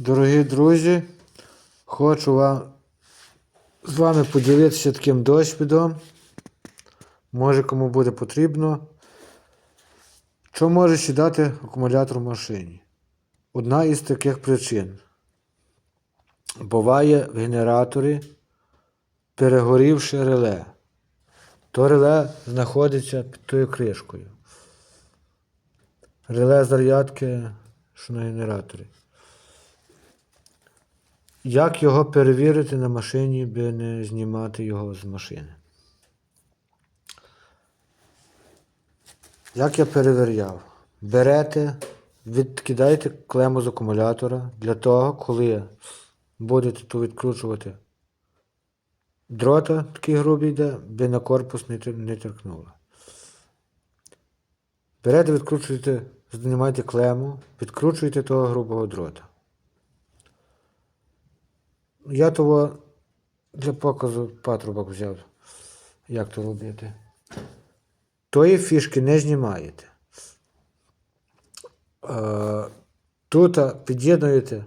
Дорогі друзі, хочу вам, з вами поділитися таким досвідом. Може кому буде потрібно. Що може сідати акумулятор в машині? Одна із таких причин. Буває в генераторі перегорівше реле. То реле знаходиться під тою кришкою. Реле зарядки, що на генераторі. Як його перевірити на машині, би не знімати його з машини? Як я перевіряв? Берете, відкидаєте клему з акумулятора для того, коли будете тут відкручувати дрота, такий грубий йде, би на корпус не торкнуло. Берете, відкручуєте, знімаєте клему, відкручуєте того грубого дрота. Я того для показу патрубок взяв, як то робити. Тої фішки не знімаєте. Е, Тут під'єднуєте.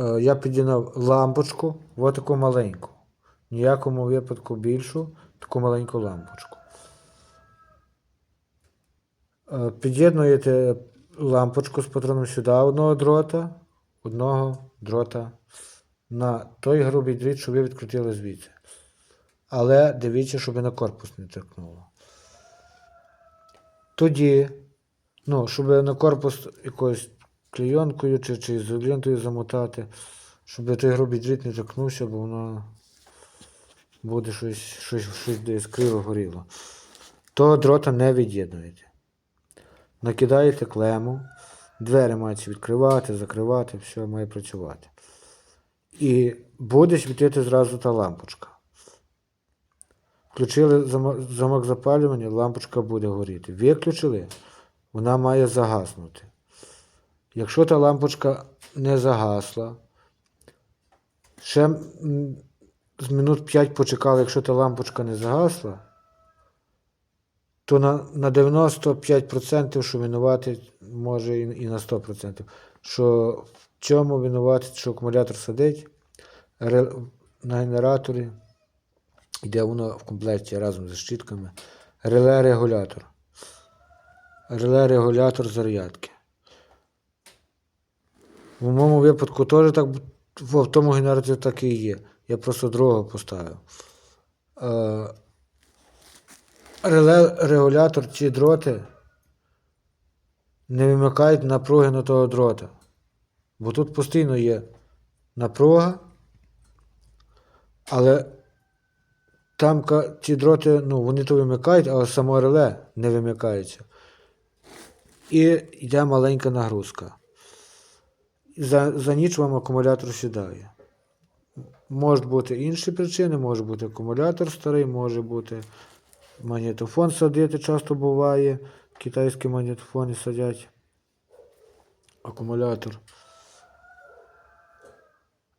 е, Я під'єднав лампочку, ось таку маленьку. Ніякому випадку більшу, таку маленьку лампочку. Е, Під'єднуєте лампочку з патроном сюди одного дрота, одного дрота на той грубий дріт, що ви відкрутили звідси. Але дивіться, щоб на корпус не торкнуло. Тоді, ну, щоб на корпус якоюсь клейонкою чи, чи ізолентою замотати, щоб той грубий дріт не торкнувся, бо воно буде щось, щось, щось десь криво горіло. Того дрота не від'єднуєте. Накидаєте клему, двері мають відкривати, закривати, все має працювати. І буде світити зразу та лампочка. Включили замок запалювання, лампочка буде горіти. Виключили, вона має загаснути. Якщо та лампочка не загасла, ще з минут 5 почекали, якщо та лампочка не загасла, то на, на 95% що винувати може і, і на 100%. Що в чому винувати, що акумулятор сидить ре- на генераторі, йде воно в комплекті разом зі щітками. Реле-регулятор. Реле-регулятор зарядки. В моєму випадку теж так в тому генераторі так і є. Я просто другого поставив. Е, реле-регулятор ці дроти не вимикають напруги на того дрота. Бо тут постійно є напруга, але там ці дроти, ну, вони то вимикають, але само реле не вимикається. І йде маленька нагрузка. За, за ніч вам акумулятор сідає. Можуть бути інші причини, може бути акумулятор старий, може бути магнітофон садити, часто буває. Китайські магнітофони садять. Акумулятор.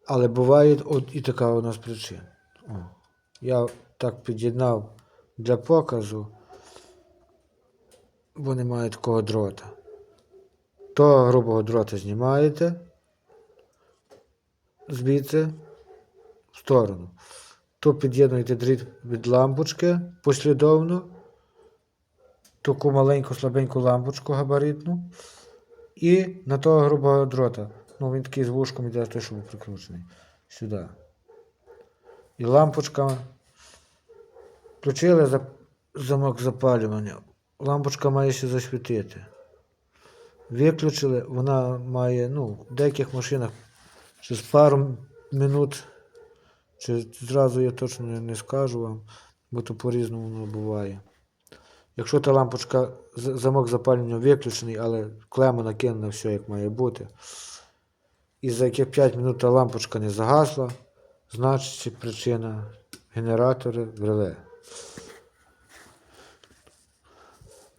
Але буває от і така у нас причина. О, я так під'єднав для показу, бо немає такого дрота. Того грубого дрота знімаєте звідси в сторону. То під'єднуєте дріт від лампочки послідовно, таку маленьку слабеньку лампочку габаритну. І на того грубого дрота. Ну, він такий з вушком іде, той, що був прикручений. Сюди. І лампочка. Включили за- замок запалювання. Лампочка має ще засвітити. Виключили, вона має, ну, в деяких машинах через пару минут, чи зразу я точно не скажу вам, бо то по-різному воно буває. Якщо та лампочка, замок запалювання виключений, але клема накинена все як має бути. І за яких 5 минут та лампочка не загасла, значить причина генератори в реле.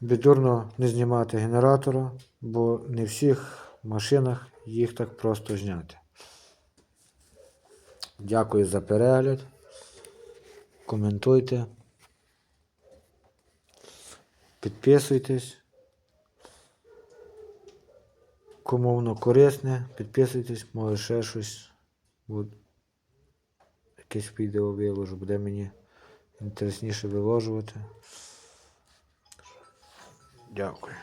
Бідурно не знімати генератора, бо не в всіх машинах їх так просто зняти. Дякую за перегляд. Коментуйте. Підписуйтесь. Кому воно корисне, підписуйтесь, може ще щось. Буде. Якесь відео виложу, буде мені інтересніше виложувати. Дякую.